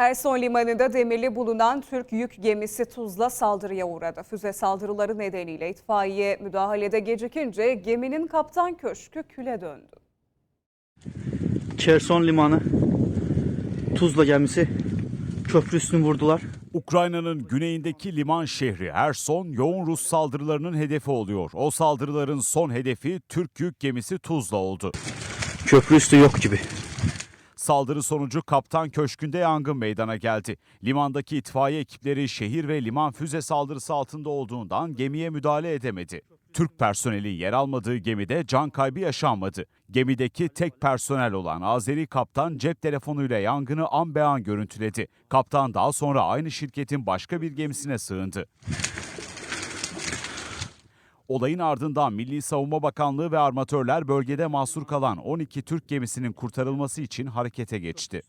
Herson Limanı'nda demirli bulunan Türk yük gemisi Tuzla saldırıya uğradı. Füze saldırıları nedeniyle itfaiye müdahalede gecikince geminin kaptan köşkü küle döndü. Cherson limanı Tuzla gemisi köprü üstünü vurdular. Ukrayna'nın güneyindeki liman şehri Erson yoğun Rus saldırılarının hedefi oluyor. O saldırıların son hedefi Türk yük gemisi Tuzla oldu. Köprü üstü yok gibi. Saldırı sonucu Kaptan Köşkü'nde yangın meydana geldi. Limandaki itfaiye ekipleri şehir ve liman füze saldırısı altında olduğundan gemiye müdahale edemedi. Türk personeli yer almadığı gemide can kaybı yaşanmadı. Gemideki tek personel olan Azeri kaptan cep telefonuyla yangını an be an görüntüledi. Kaptan daha sonra aynı şirketin başka bir gemisine sığındı. Olayın ardından Milli Savunma Bakanlığı ve armatörler bölgede mahsur kalan 12 Türk gemisinin kurtarılması için harekete geçti.